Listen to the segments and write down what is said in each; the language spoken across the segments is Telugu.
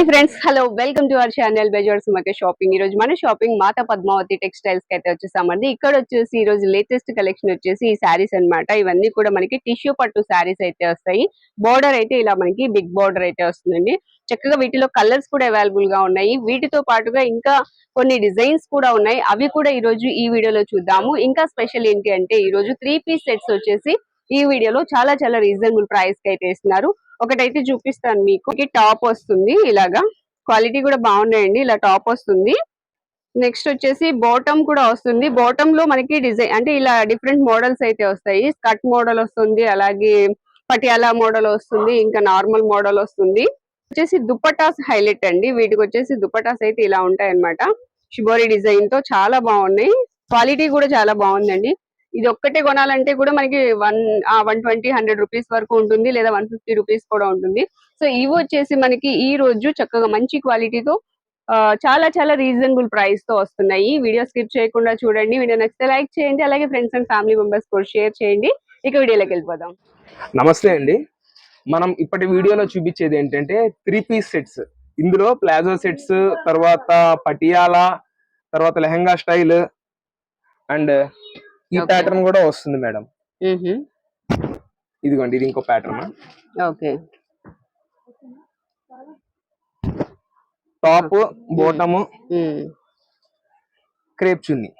Hi friends hello welcome to our channel బెజోర్స్ మకే షాపింగ్. ఈ రోజు మన షాపింగ్ మాత పద్మావతి టెక్స్టైల్స్కి అయితే వచ్చేసామండి. ఇక్కడ వచ్చేసి ఈ రోజు లేటెస్ట్ కలెక్షన్ వచ్చేసి ఈ శారీస్ అన్నమాట. ఇవన్నీ కూడా మనకి టిష్యూ పట్టు శారీస్ అయితే వస్తాయి. బోర్డర్ అయితే ఇలా మనకి బిగ్ బోర్డర్ అయితే వస్తుందండి. చక్కగా వీటిలో కలర్స్ కూడా అవైలబుల్గా ఉన్నాయి. వీటితో పాటుగా ఇంకా కొన్ని డిజైన్స్ కూడా ఉన్నాయి. అవి కూడా ఈ రోజు ఈ వీడియోలో చూద్దాము. ఇంకా స్పెషల్ ఏంటి అంటే ఈ రోజు త్రీ పీస్ సెట్స్ వచ్చేసి ఈ వీడియోలో చాలా చాలా రీజనబుల్ ప్రైస్కి అయితే ఇస్తున్నారు. ఒకటైతే చూపిస్తాను మీకు. టాప్ వస్తుంది ఇలాగా. క్వాలిటీ కూడా బాగున్నాయండి. ఇలా టాప్ వస్తుంది. నెక్స్ట్ వచ్చేసి బాటమ్ కూడా వస్తుంది. బాటమ్లో మనకి డిజైన్ అంటే ఇలా డిఫరెంట్ మోడల్స్ అయితే వస్తాయి. స్కర్ట్ మోడల్ వస్తుంది అలాగే పటియాలా మోడల్ వస్తుంది ఇంకా నార్మల్ మోడల్ వస్తుంది. వచ్చేసి దుప్పటాస్ హైలైట్ అండి. వీటికి వచ్చేసి దుప్పటాస్ అయితే ఇలా ఉంటాయి అన్నమాట షిబోరి డిజైన్తో చాలా బాగున్నాయి. క్వాలిటీ కూడా చాలా బాగుందండి. ఇది ఒక్కటే కొనాలంటే కూడా మనకి one one twenty hundred rupees వరకు ఉంటుంది లేదా వన్ ఫిఫ్టీ రూపీస్ కూడా ఉంటుంది. సో ఇవి వచ్చేసి మనకి ఈ రోజు చక్కగా మంచి క్వాలిటీతో చాలా చాలా రీజనబుల్ ప్రైస్తో వస్తున్నాయి వీడియో స్కిప్ చేయకుండా చూడండి. వీడియో నచ్చితే లైక్ చేయండి. అలాగే ఫ్రెండ్స్ అండ్ ఫ్యామిలీ మెంబర్స్ కూడా షేర్ చేయండి. ఇక వీడియోలోకి వెళ్ళిపోదాం. నమస్తే అండి. మనం ఇప్పటి వీడియోలో చూపించేది ఏంటంటే త్రీ పీస్ సెట్స్ ఇందులో ప్లాజో సెట్స్ తర్వాత పటియాలా తర్వాత లెహంగా స్టైల్ అండ్ ఈ. ప్యాటర్న్ కూడా వస్తుంది మేడం. ఇదిగోండి ఇది ఇంకో pattern okay. Top bottom crepe chunni.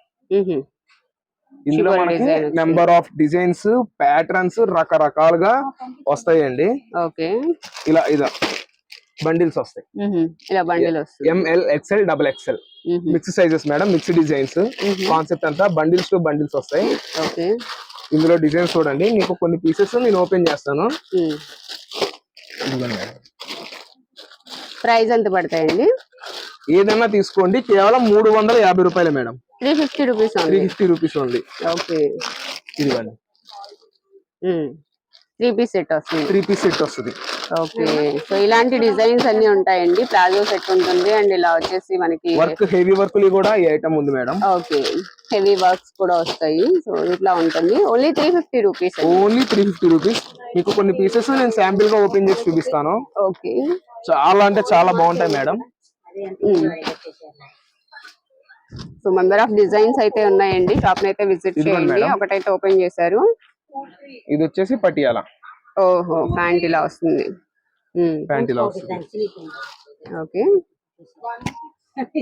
ఇందులో మనకి. నెంబర్ ఆఫ్ డిజైన్స్ ప్యాటర్న్స్ రకరకాలుగా వస్తాయండి. ఓకే. ఇలా ఇలా. బండిల్స్ వస్తాయి. ఇలా bundle M L XL double XL mix sizes madam mix designs concept అంతా బండిల్స్ టు బండిల్స్ వస్తాయి. ఓకే. ఇందులో డిజైన్స్ చూడండి. మీకు కొన్ని పీసెస్ నేను ఓపెన్ చేస్తాను. ప్రైస్ ఎంత పడతాయండి? ఏదైనా తీసుకోండి. కేవలం మూడు వందల యాభై రూపాయలు madam three fifty rupees three ఉంది ఫిఫ్టీ రూపీస్ ఓన్లీ. ఓకే. ఇదిగోండి. త్రీ పీస్ సెట్ వస్తుంది. త్రీ పీస్ సెట్ వస్తుంది. ఓకే. సో ఇలాంటి డిజైన్స్ అన్ని ఉంటాయండి. ప్లాజో సెట్ ఉంటుంది. అండ్ ఇలా వచ్చేసి మనకి వర్క్ హెవీ వర్క్ కూడా ఈ ఐటమ్ ఉంది మేడం. ఓకే. హెవీ వర్క్స్ కూడా వస్తాయి. సో ఇట్లా ఉంటుంది. Only three fifty rupees only three fifty rupees. మీకు కొన్ని పీసెస్ నేను శాంపిల్గా ఓపెన్ చేసి చూపిస్తాను. ఓకే. చాలా అంటే చాలా బాగుంటాయి madam. So number of designs అయితే ఉన్నాయండి. షాప్ అయితే విజిట్ చేయండి. ఒకటైతే ఓపెన్ చేశారు. ఇది వచ్చేసి పటియాలా. ఓహో ప్యాంట్ ఇలా వస్తుంది. ప్యాంట్ ఇలా వస్తుంది. ఓకే.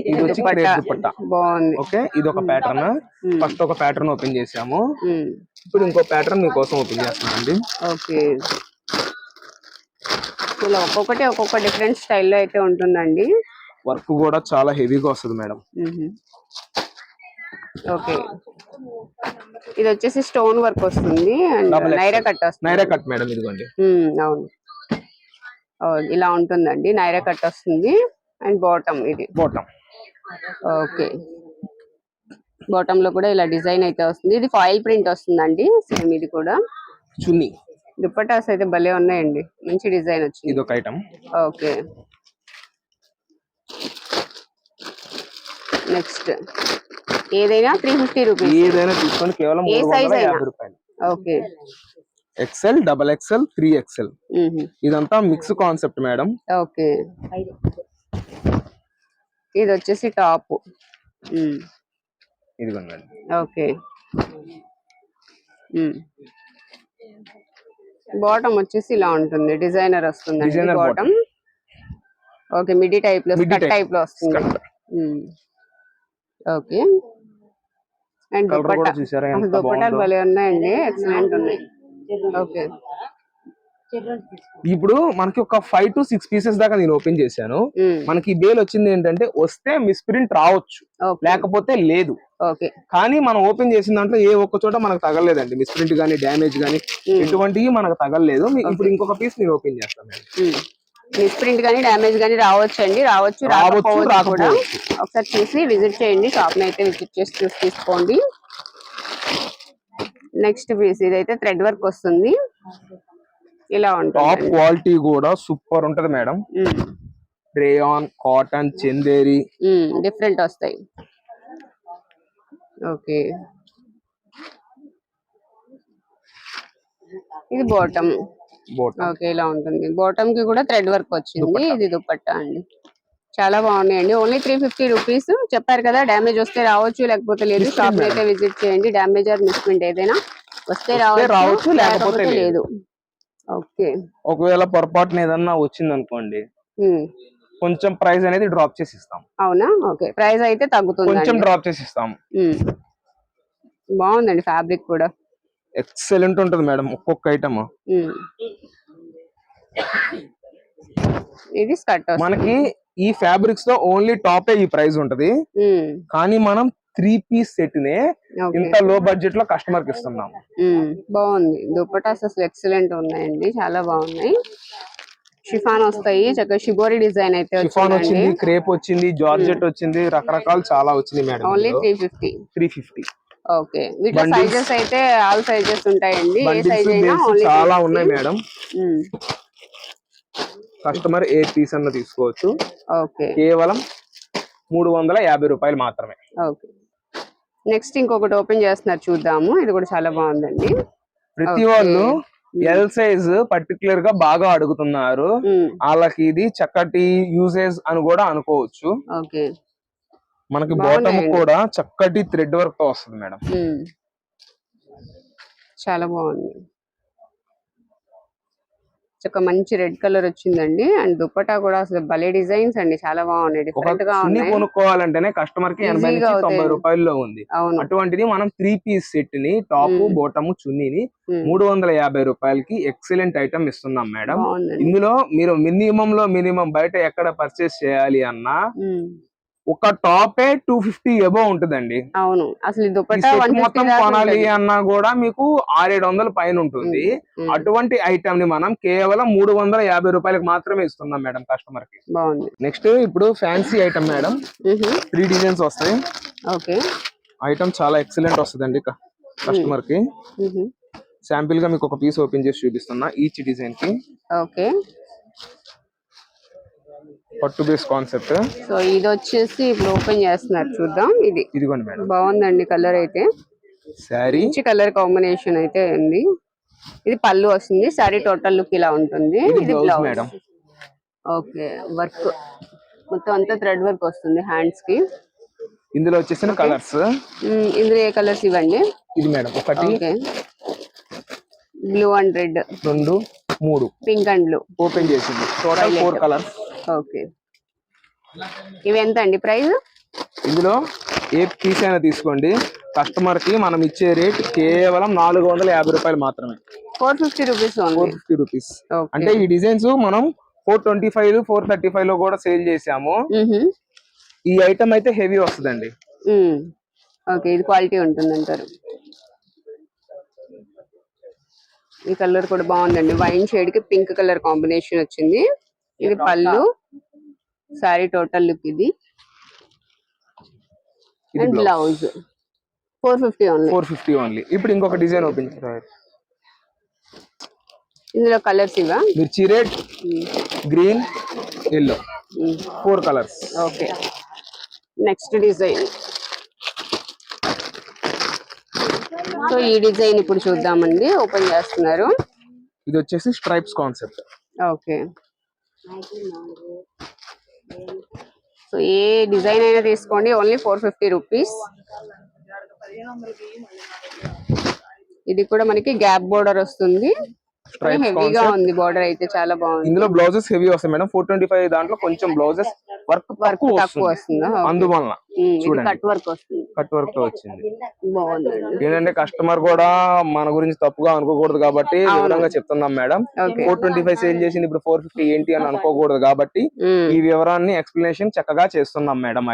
ఇది వచ్చి దుపట్టా. బాగుంది. ఓకే ఇది ఒక ప్యాటర్న్ ఫస్ట్ ఒక ప్యాటర్న్ ఓపెన్ చేసాము ఇప్పుడు ఇంకో ప్యాటర్న్ మీకోసం ఓపెన్ చేస్తానండి ఓకే. ఇలా ఒక్కొక్కటి ఒక్కొక్క డిఫరెంట్ స్టైల్లో అయితే ఉంటుందండి. వర్క్ కూడా చాలా హెవీగా వస్తుంది మేడం. ఓకే. ఇది వచ్చేసి స్టోన్ వర్క్ వస్తుంది. నైరా కట్ వస్తుంది. నైరా కట్ మేడం ఇదిగోండి. మ్మ్, అవును. ఇలా ఉంటుందండి. నైరా కట్ వస్తుంది అండ్ బాటమ్ ఇది. Bottom okay. బాటమ్లో కూడా ఇలా డిజైన్ అయితే వస్తుంది. ఇది ఫాయిల్ ప్రింట్ వస్తుందండి సేమ్ ఇది కూడా. చున్నీ. దుప్పటాస్ అయితే భలే ఉన్నాయండి. మంచి డిజైన్ వచ్చింది. ఇది ఒక ఐటమ్ ఓకే. నెక్స్ట్. ఏదైనా త్రీ ఫిఫ్టీ రూపీస్ ఏదైనా తీసుకోండి కేవలం ఏ? యాభై రూపాయలు. Okay. XL double XL three XL. ఇదంతా మిక్స్ కాన్సెప్ట్ మేడం ఓకే. ఇది వచ్చేసి టాప్ ఇదిగోండి మేడం ఓకే. బాటమ్ వచ్చేసి ఇలా ఉంటుంది. డిజైనర్ వస్తుంది Designer బాటమ్ ఓకే మిడి టైప్లో. టైప్లో వస్తుంది. ఓకే. అండ్ భలే ఉన్నాయండి. ఎక్సలెంట్ ఉన్నాయి. ఓకే ఇప్పుడు మనకి ఒక ఫైవ్ టు సిక్స్ పీసెస్ దాకా నేను ఓపెన్ చేశాను. మనకి ఈ బేల్ వచ్చింది ఏంటంటే వస్తే మిస్ప్రింట్ రావచ్చు. లేకపోతే లేదు. ఓకే కానీ మనం ఓపెన్ చేసిన దాంట్లో ఏ ఒక్క చోట మనకు తగలలేదండి. మిస్ప్రింట్ గానీ డ్యామేజ్ గానీ ఎటువంటివి మనకు తగలలేదు. ఇప్పుడు ఇంకొక పీస్ నేను ఓపెన్ చేస్తాను. మిస్ ప్రింట్ కానీ డ్యామేజ్ కానీ రావచ్చు అండి రావచ్చు రావచ్చు, రాకపోవచ్చు. కూడా. ఒకసారి చూసి విజిట్ చేయండి. షాప్ని అయితే విజిట్ చేసి చూసి తీసుకోండి. నెక్స్ట్ పీస్ ఇదైతే థ్రెడ్ వర్క్ వస్తుంది. ఇలా టాప్ ఉంటుంది క్వాలిటీ కూడా సూపర్ ఉంటది madam. Rayon cotton Chanderi different వస్తాయి. ఓకే. ఇది బాటమ్ బోట్ ఓకే ఇలా ఉంటుంది. బాటమ్కి కూడా థ్రెడ్ వర్క్ వచ్చింది. ఇది దుపట్టా అండి. చాలా బాగున్నాయండి. ఓన్లీ త్రీ ఫిఫ్టీ రూపీస్ చెప్పారు కదా డ్యామేజ్ వస్తే రావచ్చు లేకపోతే లేదు. షాప్. అయితే విజిట్ చేయండి. డ్యామేజ్ ఆర్ మిస్ప్రింట్ ఏదైనా వస్తే రావచ్చు లేకపోతే లేదు. ఓకే. ఒకవేళ పొరపాటున ఏదన్నా వచ్చింది అనుకోండి కొంచెం ప్రైస్ అనేది డ్రాప్ చేసి ఇస్తాం. అవునా? ఓకే. ప్రైస్ అయితే కొంచెం తగ్గుతుంది డ్రాప్ చేసి ఇస్తాం. బాగుందండి ఫ్యాబ్రిక్ కూడా. ఎక్సలెంట్ ఉంటుంది మేడం ఒక్కొక్క ఐటమ్. ఇది స్కర్ట్ మనకి ఈ ఫ్యాబ్రిక్స్లో ఓన్లీ టాప్ ఈ ప్రైస్ ఉంటది. కానీ మనం త్రీ పీస్ సెట్ నే ఇంత లో బడ్జెట్లో కస్టమర్కి ఇస్తున్నాం బాగుంది. దుప్పటాస్ అసలు ఎక్సలెంట్ ఉన్నాయండి. చాలా బాగున్నాయి. షిఫాన్ వస్తాయి. చక్కగా షిబోరి డిజైన్ అయితే షిఫాన్ వచ్చింది క్రేప్ వచ్చింది జార్జెట్ వచ్చింది రకరకాలు చాలా వచ్చింది madam only three fifty three fifty okay. Bundles. Sizes అయితే ఆల్ సైజెస్ ఉంటాయండి. ఏ సైజ్ అయినా చాలా ఉన్నాయి మేడం కస్టమర్ ఏ పీస్ అన్న తీసుకోవచ్చు. ఓకే. కేవలం మూడు వందల యాభై రూపాయలు మాత్రమే. ఓకే. నెక్స్ట్ ఇంకొకటి ఓపెన్ చేస్తున్నారు చూద్దాము. ఇది కూడా చాలా బాగుందండి. ప్రతి. వాళ్ళు ఎల్ సైజ్ పర్టికులర్గా బాగా అడుగుతున్నారు. వాళ్ళకి ఇది చక్కటి యూసేజ్ అని కూడా అనుకోవచ్చు. ఓకే. మనకి బాటమ్. కూడా చక్కటి థ్రెడ్ వర్క్తో వస్తుంది మేడం. చాలా బాగుంది. చక్క మంచి రెడ్ కలర్ వచ్చిందండి. అండ్ దుప్పటా కూడా అసలు భలే డిజైన్స్ అండి. చాలా బాగున్నాయి. ఒక డిఫరెంట్గా ఉన్నాయి. కొనుక్కోవాలంటేనే కస్టమర్కి ఎనభై నుంచి తొంభై. రూపాయల్లో ఉంది. అవును. అటువంటిది మనం త్రీ పీస్ సెట్ని టాప్. బోటమ్ చున్నీని మూడు వందల యాభై రూపాయలకి ఎక్సలెంట్ ఐటమ్ ఇస్తున్నాం మేడం. ఇందులో మీరు మినిమం లో మినిమం బయట ఎక్కడ పర్చేస్ చేయాలి అన్నా ఒక టాపే టూ ఫిఫ్టీ ఎబో ఉంటుందండి. అవును. అసలు మొత్తం కొనాలి అన్నా కూడా మీకు ఆరేడు వందల పైన ఉంటుంది. అటువంటి ఐటమ్ని మనం కేవలం మూడు వందల యాభై రూపాయలకి మాత్రమే ఇస్తున్నాం మేడం కస్టమర్కి. బాగుంది. నెక్స్ట్ ఇప్పుడు fancy item madam. Three designs వస్తాయి. ఓకే. ఐటమ్ చాలా ఎక్సలెంట్ వస్తుందండి కస్టమర్కి. శాంపిల్గా మీకు ఒక పీస్ ఓపెన్ చేసి చూపిస్తున్నా ఈచ్ డిజైన్కి. ఓకే. పట్టు బేస్ కాన్సెప్ట్. సో ఇది వచ్చేసి ఇప్పుడు ఓపెన్ చేస్తున్నారు. చూద్దాం ఇది. ఇదిగోండి మేడం. బాగుందండి కలర్ అయితే. శారీ. మంచి కలర్ కాంబినేషన్ అయితే ఉంది. ఇది పళ్ళు వస్తుంది. సారీ టోటల్ లుక్ ఇలా ఉంటుంది. ఇది బ్లౌజ్ మేడం. Okay work. మొత్తం అంతా థ్రెడ్ వర్క్ వస్తుంది హ్యాండ్స్కి. ఇందులో వచ్చేసిన కలర్స్. ఇందులో ఏ కలర్స్ ఇవ్వండి? ఇది మేడం ఒకటి బ్లూ అండ్ రెడ్. రెండు మూడు. Pink and blue. ఓపెన్ చేసింది. టోటల్. Four colours okay. ఇవి ఎంత అండి ప్రైస్ ఇందులో ఏ పీస్ అయినా తీసుకోండి. కస్టమర్కి మనం ఇచ్చే రేట్ కేవలం నాలుగు వందల యాభై రూపాయలు మాత్రమే. Four fifty rupees four fifty rupees. అంటే ఈ డిజైన్స్ మనం four twenty five four thirty ఫైవ్లో కూడా సేల్ చేసాము ఈ ఐటమ్ అయితే హెవీ వస్తుందండి. ఓకే ఇది క్వాలిటీ ఉంటుంది అంటారు ఈ కలర్ కూడా బాగుందండి. వైన్ షేడ్కి పింక్ కలర్ కాంబినేషన్ వచ్చింది. ఇది పళ్ళు. సారీ టోటల్ లుక్ ఇది. And blouse four fifty only four fifty only ఇప్పుడు ఇంకొక డిజైన్ ఓపెన్ ఇందులో కలర్స్ ఇవా? మిర్చి red green yellow four colours okay next design so ఈ డిజైన్ ఇప్పుడు చూద్దామండి. ఓపెన్ చేస్తున్నారు. ఇది వచ్చేసి స్ట్రైప్స్ కాన్సెప్ట్ ఓకే సో ఏ డిజైన్ అయినా తీసుకోండి. ఓన్లీ ఫోర్ ఫిఫ్టీ రూపీస్ ఇది కూడా మనకి గ్యాప్ బోర్డర్ వస్తుంది. హెవీగా. ఉంది బోర్డర్ అయితే చాలా బాగుంది. ఇందులో బ్లౌజెస్ హెవీ వస్తాయి మేడం. ఫోర్ ట్వంటీ ఫైవ్ దాంట్లో కొంచెం బ్లౌజెస్ వర్క్ వర్క్ తక్కువ వస్తుంది. అందువలన. చూడండి. కట్ వర్క్ వస్తుంది. కట్ వర్క్తో వచ్చింది. ఏంటంటే కస్టమర్ కూడా మన గురించి తప్పుగా అనుకోకూడదు కాబట్టి. వివరంగా చెప్తున్నాం madam. Four twenty five sale చేసింది ఇప్పుడు ఫోర్ ఫిఫ్టీ ఏంటి అని అనుకోకూడదు కాబట్టి ఈ వివరాన్ని ఎక్స్ప్లెనేషన్ చక్కగా చేస్తున్నాం మేడం.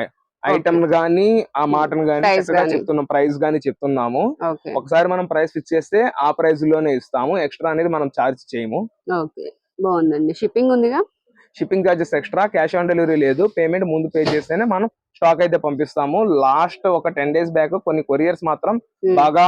ఐటమ్ గానీ ఆ మాటను గానీ. చెప్తున్నాం ప్రైస్ గానీ చెప్తున్నాము. ఒకసారి మనం ప్రైస్ ఫిక్స్ చేస్తే ఆ ప్రైస్లోనే ఇస్తాము. ఎక్స్ట్రా అనేది మనం చార్జ్ చేయము. ఓకే బాగుందండి. షిప్పింగ్ ఉందిగా? Shipping charges extra cash on delivery లేదు. పేమెంట్ ముందు పే చేస్తేనే మనం స్టాక్ అయితే పంపిస్తాము. లాస్ట్ ఒక టెన్ డేస్ బ్యాక్ కొన్ని కొరియర్స్ మాత్రం ఉమ్, బాగా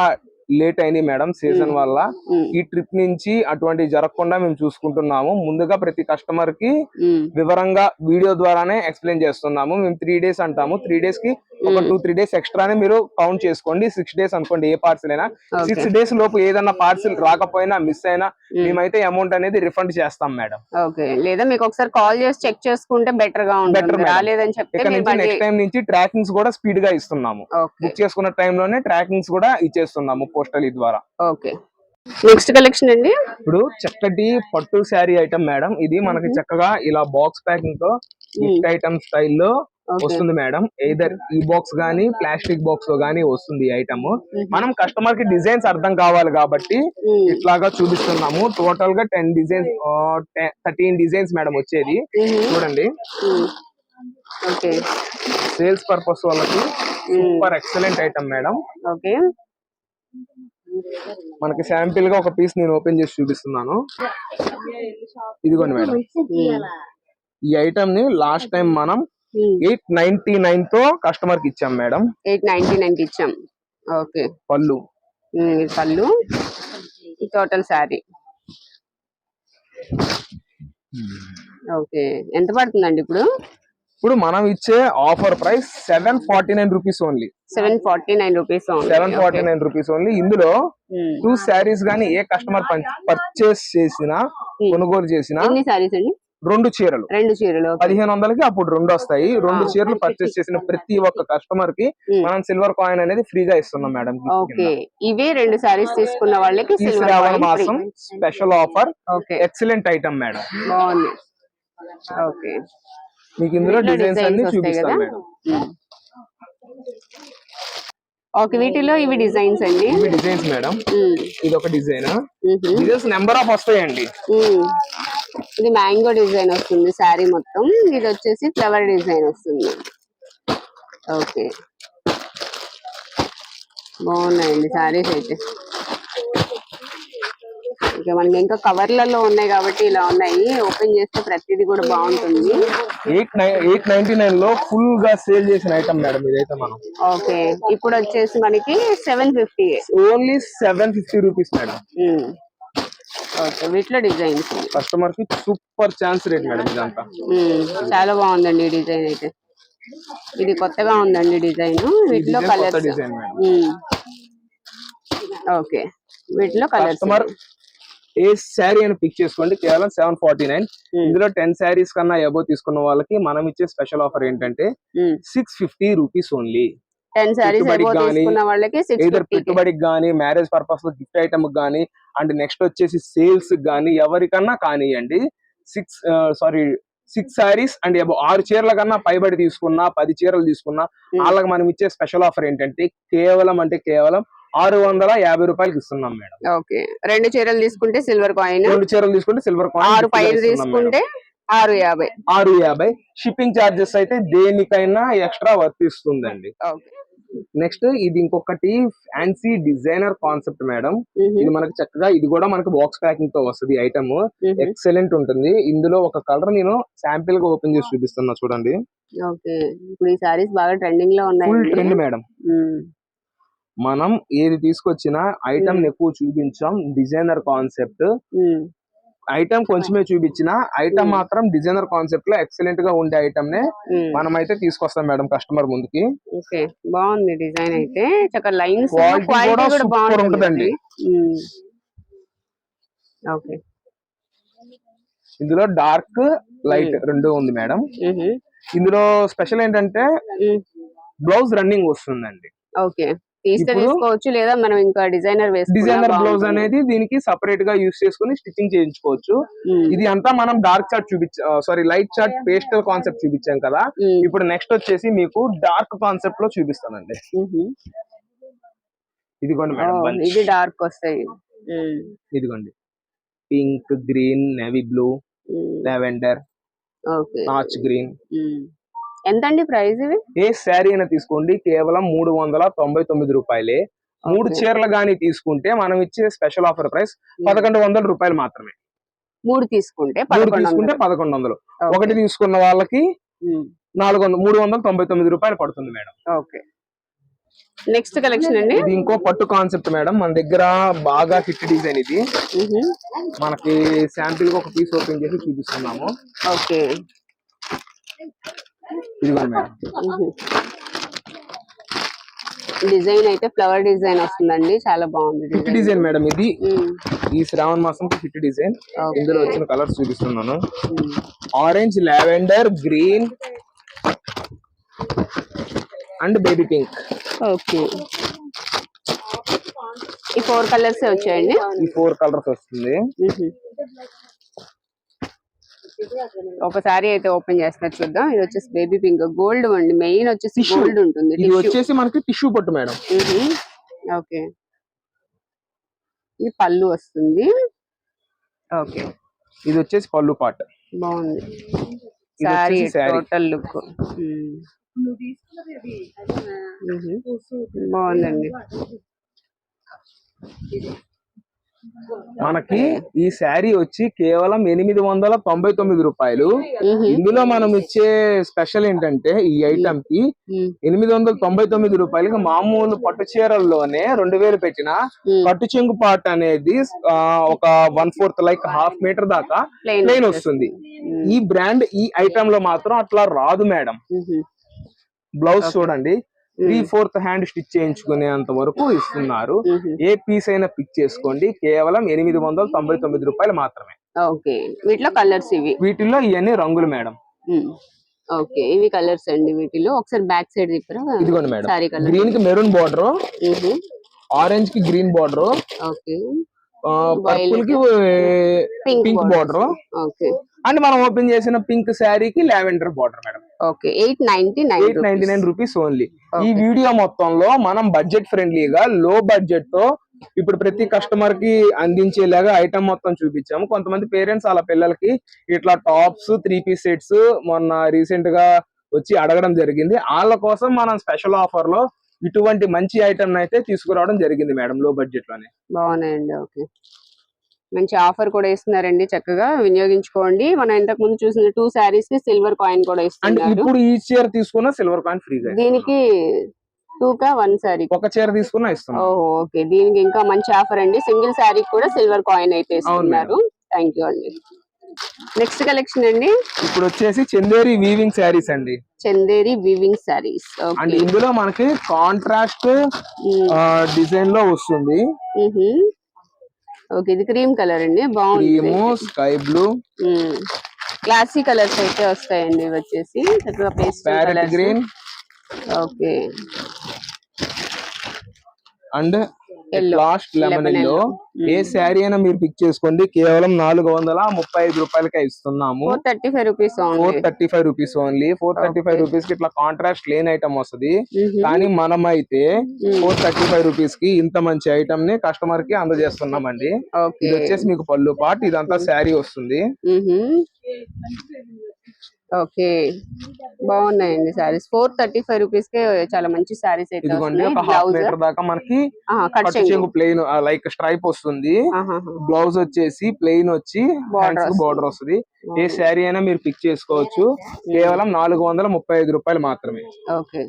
లేట్ అయినాయి మేడం సీజన్. వల్ల. ఈ ట్రిప్ నుంచి అటువంటి జరగకుండా మేము చూసుకుంటున్నాము. ముందుగా ప్రతి కస్టమర్కి వివరంగా వీడియో ద్వారానే ఎక్స్ప్లెయిన్ చేస్తున్నాము. మేము త్రీ డేస్ అంటాము. త్రీ డేస్కి ఒక టూ త్రీ డేస్ ఎక్స్ట్రానే మీరు కౌంట్ చేసుకోండి. సిక్స్ డేస్ అనుకోండి ఏ పార్సిల్ అయినా. సిక్స్ డేస్ లోపు ఏదన్నా పార్సిల్ రాకపోయినా మిస్ అయినా. మేమైతే అమౌంట్ అనేది రిఫండ్ చేస్తాం మేడం. ఓకే. లేదా మీకు ఒకసారి కాల్ చేసి చెక్ చేసుకుంటే బెటర్గా ఉంటుంది. రాలేదని చెప్తే ఇక్కడ మీరు నుంచి మళ్ళీ నెక్స్ట్ టైం నుంచి ట్రాకింగ్స్ కూడా స్పీడ్గా ఇస్తున్నాము. బుక్ చేసుకున్న టైంలోనే ట్రాకింగ్స్ కూడా ఇచ్చేస్తున్నాము పోస్టల్ ద్వారా. ఓకే. నెక్స్ట్ కలెక్షన్ అండి? ఇప్పుడు చక్కటి పట్టు శారీ ఐటమ్ మేడం. ఇది మనకి చక్కగా ఇలా బాక్స్ ప్యాకింగ్తో గిఫ్ట్ ఐటమ్ స్టైల్లో వస్తుంది మేడం. ఏదర్ ఈ బాక్స్ గానీ ప్లాస్టిక్ బాక్స్లో గానీ వస్తుంది ఈ ఐటమ్ మనం కస్టమర్కి డిజైన్స్ అర్థం కావాలి కాబట్టి ఇట్లాగా చూపిస్తున్నాము. టోటల్గా ten designs thirteen designs madam వచ్చేది. చూడండి. ఓకే సేల్స్ పర్పస్ వాళ్ళకి super excellent item madam. Okay మనకి శాంపిల్గా ఒక పీస్ నేను ఓపెన్ చేసి చూపిస్తున్నాను. ఇదిగోండి మేడం. ఈ ఐటమ్ని లాస్ట్ టైం మనం ఎయిట్ నైన్టీ నైన్తో కస్టమర్కి ఇచ్చాం మేడం. ఎయిట్ నైన్టీ నైన్ ఇచ్చాం. ఓకే. పళ్ళు. ఇది పళ్ళు. టోటల్ శారీ. ఓకే. ఎంత పడుతుందండి ఇప్పుడు? ఇప్పుడు మనం ఇచ్చే offer price seven forty nine rupees only. Seven forty nine rupees seven forty nine rupees only. ఇందులో టూ శారీస్ గానీ ఏ కస్టమర్ పర్చేస్ చేసినా కొనుగోలు చేసినా ఎన్ని శారీస్ అండి? రెండు చీరలు. రెండు చీరలు. పదిహేను వందలకి అప్పుడు రెండు వస్తాయి. రెండు చీరలు పర్చేస్ చేసిన ప్రతి ఒక్క కస్టమర్కి. మనం సిల్వర్ కాయిన్ అనేది ఫ్రీగా ఇస్తున్నాం మేడం ఓకే. ఇవే రెండు శారీస్ తీసుకున్న వాళ్ళకి శ్రావణ మాసం special offer okay. Excellent item madam బాగుంది. ఓకే. మీకు ఇందులో డిజైన్స్ అన్ని చూపిస్తాం? మేడం ఓకే వీటిలో ఇవి డిజైన్స్ అండి. ఇవి డిజైన్స్ మేడం ఇది ఒక డిజైన్. డిజైన్స్ నెంబర్ ఆఫ్ వస్తాయండి. ఇది మ్యాంగో డిజైన్ వస్తుంది శారీ మొత్తం. ఇది వచ్చేసి ఫ్లవర్ డిజైన్ వస్తుంది. ఓకే. బాగున్నాయండి శారీస్ అయితే. ఓకే మనకి ఇంకా కవర్లలో ఉన్నాయి కాబట్టి ఇలా ఉన్నాయి. ఓపెన్ చేస్తే ప్రతిదీ కూడా బాగుంటుంది. ఎయిట్ నైన్ ఎయిట్ నైన్టీ నైన్లో ఫుల్గా సేల్ చేసిన ఐటమ్ మేడం ఇదైతే మనం. ఓకే. ఇప్పుడు వచ్చేసి మనకి seven fifty. Only seven fifty rupees madam. వీటిలో డిజైన్స్ కస్టమర్కి సూపర్ ఛాన్స్ రేట్ మేడం ఇదంతా. చాలా బాగుందండి ఈ డిజైన్ అయితే. ఇది కొత్తగా ఉందండి డిజైన్. వీటిలో కలర్స్. ఓకే వీటిలో కలర్స్. కస్టమర్ ఏ శారీ అని పిక్ చేసుకోండి. కేవలం సెవెన్ ఫార్టీ నైన్. ఇందులో టెన్ శారీస్ కన్నా ఎబో తీసుకున్న వాళ్ళకి మనం ఇచ్చే స్పెషల్ ఆఫర్ ఏంటంటే six fifty rupees only. Ten పెట్టుబడికి గానీ, ఫిఫ్టీ పెట్టుబడికి గానీ మ్యారేజ్ పర్పస్లో గిఫ్ట్ ఐటమ్ గానీ అండ్ నెక్స్ట్ వచ్చేసి సేల్స్ గానీ ఎవరికన్నా కానివ్వండి six sorry six saris and ఆరు చీరల కన్నా పైబడి తీసుకున్నా పది చీరలు తీసుకున్నా. వాళ్ళకి మనం ఇచ్చే స్పెషల్ ఆఫర్ ఏంటంటే కేవలం అంటే కేవలం ఆరు వందల యాభై రూపాయలకి ఇస్తున్నాం మేడం. ఓకే. రెండు చీరలు తీసుకుంటే సిల్వర్ కాయిన్. రెండు చీరలు తీసుకుంటే సిల్వర్ ఆరు పైలు తీసుకుంటే ఆరు యాభై. ఆరు యాభై. షిప్పింగ్ చార్జెస్ అయితే దేనికైనా ఎక్స్ట్రా వర్తిస్తుందండి. ఓకే. నెక్స్ట్ ఇది ఇంకొకటి ఫ్యాన్సీ డిజైనర్ కాన్సెప్ట్ మేడం. ఇది మనకి చక్కగా ఇది కూడా మనకి బాక్స్ ప్యాకింగ్తో వస్తుంది ఐటమ్ ఎక్సలెంట్ ఉంటుంది. ఇందులో ఒక కలర్ నేను శాంపిల్గా ఓపెన్ చేసి చూపిస్తున్నా చూడండి. ఓకే. ఇప్పుడు ఈ సారీస్ బాగా ట్రెండింగ్లో ఉన్నాయి ట్రెండ్ మేడం. మనం ఏది తీసుకొచ్చినా ఐటమ్. ఎక్కువ చూపించాం. డిజైనర్ కాన్సెప్ట్ ఐటమ్ కొంచెమే చూపించిన ఐటమ్ Hmm. మాత్రం డిజైనర్ కాన్సెప్ట్లో ఎక్సలెంట్గా ఉండే ఐటమ్ నే మనం అయితే తీసుకొస్తాం మేడం కస్టమర్ ముందుకి. ఓకే బాగుంది డిజైన్ అయితే. చక్కగా లైన్స్ ఉంటుందండి. ఓకే. ఇందులో డార్క్ లైట్ రెండు ఉంది మేడం. ఇందులో స్పెషల్ ఏంటంటే బ్లౌజ్ రన్నింగ్ వస్తుందండి. ఓకే. తీసుకోవచ్చు లేదా మనం ఇంకా డిజైనర్ డిజైనర్ బ్లౌజ్ అనేది దీనికి సపరేట్గా యూస్ చేసుకుని స్టిచ్చింగ్ చేయించుకోవచ్చు. ఇది అంతా మనం డార్క్ చార్ట్ చూపించా sorry light chart pastel concept చూపించాం కదా. ఇప్పుడు నెక్స్ట్ వచ్చేసి మీకు డార్క్ కాన్సెప్ట్లో చూపిస్తానండి. ఇదిగోండి మేడం. ఇది డార్క్ వస్తాయి. ఇదిగోండి. Pink green navy blue lavender notch green um. ఎంతండి ప్రైస్ ఇవి? ఏ శారీ అయినా తీసుకోండి కేవలం మూడు వందల తొంభై తొమ్మిది రూపాయలే. మూడు. చీరలు గానీ తీసుకుంటే మనం ఇచ్చే స్పెషల్ ఆఫర్ ప్రైస్ పదకొండు వందల రూపాయలు మాత్రమే. మూడు తీసుకుంటే మూడు తీసుకుంటే. పదకొండు వందలు. ఒకటి తీసుకున్న వాళ్ళకి నాలుగు వందలు మూడు వందల తొంభై తొమ్మిది రూపాయలు పడుతుంది మేడం. ఓకే. నెక్స్ట్ కలెక్షన్ అండి? ఇది ఇంకో పట్టు కాన్సెప్ట్ మేడం. మన దగ్గర బాగా హిట్ డిజైన్ ఇది. మనకి శాంపిల్గా ఒక పీస్ ఓపెన్ చేసి చూపిస్తున్నాము. ఓకే. ఇదిగోండి మేడం. డిజైన్ అయితే ఫ్లవర్ డిజైన్ వస్తుందండి చాలా బాగుంది design. డిజైన్ మేడం ఇది ఈ శ్రావణ మాసం హిట్ డిజైన్. ఇందులో వచ్చిన కలర్స్ చూపిస్తున్నాను. Orange lavender green and baby pink okay ఈ ఫోర్ కలర్స్ వచ్చాయండి ఈ ఫోర్ కలర్స్ వస్తుంది. ఒకసారి అయితే ఓపెన్ చేస్తున్నా చూద్దాం. ఇది వచ్చేసి బేబీ పింక్. గోల్డ్ అండి. మెయిన్ వచ్చేసి. గోల్డ్ ఉంటుంది. ఇది వచ్చేసి మనకి టిష్యూ పట్టు మేడం. ఓకే. ఇది పళ్ళు వస్తుంది. ఓకే. ఇది వచ్చేసి పళ్ళు పాట్. బాగుంది. సారీ. టోటల్ లుక్ బాగుందండి. మనకి ఈ శారీ వచ్చి కేవలం ఎనిమిది వందల తొంభై తొమ్మిది రూపాయలు. ఇందులో మనం ఇచ్చే స్పెషల్ ఏంటంటే ఈ ఐటమ్కి. ఎనిమిది వందల తొంభై తొమ్మిది రూపాయలకి మామూలు పట్టు చీరల్లోనే రెండు వేలు పెట్టిన. కట్టు చెంగు పాట్ అనేది ఒక one fourth like half metre దాకా ప్లెయిన్. వస్తుంది ఈ బ్రాండ్ ఈ ఐటమ్లో మాత్రం అట్లా రాదు మేడం. బ్లౌజ్ చూడండి త్రీ ఫోర్త్ హ్యాండ్ స్టిచ్ చేయించుకునేంత వరకు ఇస్తున్నారు. ఏ పీస్ అయినా పిక్ చేసుకోండి. కేవలం ఎనిమిది వందల తొంభై తొమ్మిది రూపాయలు మాత్రమే. ఓకే. వీటిలో కలర్స్ ఇవి? వీటిల్లో ఇవన్నీ రంగులు మేడం. ఓకే. ఇవి కలర్స్ అండి వీటిలో. ఒకసారి బ్యాక్ సైడ్ తిప్పరా? ఇదిగోండి మేడం. గ్రీన్కి మెరూన్ బార్డర్. ఆరెంజ్కి గ్రీన్ బార్డర్. ఓకే. పర్పుల్కి పింక్ బార్డర్. ఓకే. అండ్ మనం ఓపెన్ చేసిన పింక్ శారీకి lavender border madam. Okay eight ninety eight ninety nine nine rupees only ఈ వీడియో మొత్తంలో మనం బడ్జెట్ ఫ్రెండ్లీగా లో బడ్జెట్తో ఇప్పుడు ప్రతి కస్టమర్కి అందించేలాగా ఐటమ్ మొత్తం చూపించాము. కొంతమంది పేరెంట్స్ వాళ్ళ పిల్లలకి ఇట్లా టాప్స్ త్రీ పీస్ సెట్స్ మొన్న రీసెంట్గా వచ్చి అడగడం జరిగింది. వాళ్ళ కోసం మనం స్పెషల్ ఆఫర్లో ఇటువంటి మంచి ఐటమ్ అయితే తీసుకురావడం జరిగింది మేడం లో బడ్జెట్లోనే. బాగున్నాయండి ఓకే. మంచి ఆఫర్ కూడా ఇస్తున్నారండి చక్కగా. వినియోగించుకోండి. మనం ఇంతకు ముందు చూసిన టూ శారీస్కి సిల్వర్ కాయిన్ కూడా ఇస్తున్నారు. ఇప్పుడు ఈ చీర తీసుకున్న సిల్వర్ కాయిన్ ఫ్రీగా దీనికి టూ కా వన్ శారీ ఒక చీర తీసుకున్నా ఓహో ఓకే. దీనికి ఇంకా మంచి ఆఫర్ అండి. సింగిల్ శారీ కూడా సిల్వర్ కాయిన్ అయితే ఇస్తున్నారు. థ్యాంక్ యూ అండి. నెక్స్ట్ కలెక్షన్ అండి. ఇప్పుడు వచ్చేసి చందేరి వీవింగ్ శారీస్ అండి. చందేరి వివింగ్ శారీస్ అండ్ ఇందులో మనకి కాంట్రాస్ట్ డిజైన్లో వస్తుంది. ఓకే ఇది క్రీమ్ కలర్ అండి బాగుంది. Sky blue. క్లాసీ కలర్స్ అయితే వస్తాయండి వచ్చేసి చక్కగా paste green. Okay. And. Last lemon yellow. ఏ శారీ అయినా మీరు పిక్ చేసుకోండి. కేవలం నాలుగు వందల ముప్పై ఐదు రూపాయలకే ఇస్తున్నాము. Four thirty five rupees four only thirty five rupees only four thirty five రూపీస్కి ఇట్లా కాంట్రాస్ట్ లేని ఐటమ్ వస్తది. కానీ మనం అయితే ఫోర్ థర్టీ ఫైవ్ రూపీస్కి ఇంత మంచి ఐటమ్ని కస్టమర్కి అందజేస్తున్నామండి. ఇది వచ్చేసి మీకు పళ్ళు పాట్ ఇదంతా శారీ వస్తుంది. ఓకే. బాగున్నాయండి saris four thirty five rupees కే చాలా మంచి సారీస్ అయితే ఇదిగోండి ఒక హాఫ్ మీటర్ దాకా మనకి కట్ ప్లెయిన్ లైక్ స్ట్రైప్ వస్తుంది. బ్లౌజ్ వచ్చేసి ప్లెయిన్ వచ్చి బార్డర్ వస్తుంది. ఏ శారీ అయినా మీరు పిక్ చేసుకోవచ్చు. కేవలం నాలుగు వందల ముప్పై ఐదు రూపాయలు మాత్రమే. ఓకే.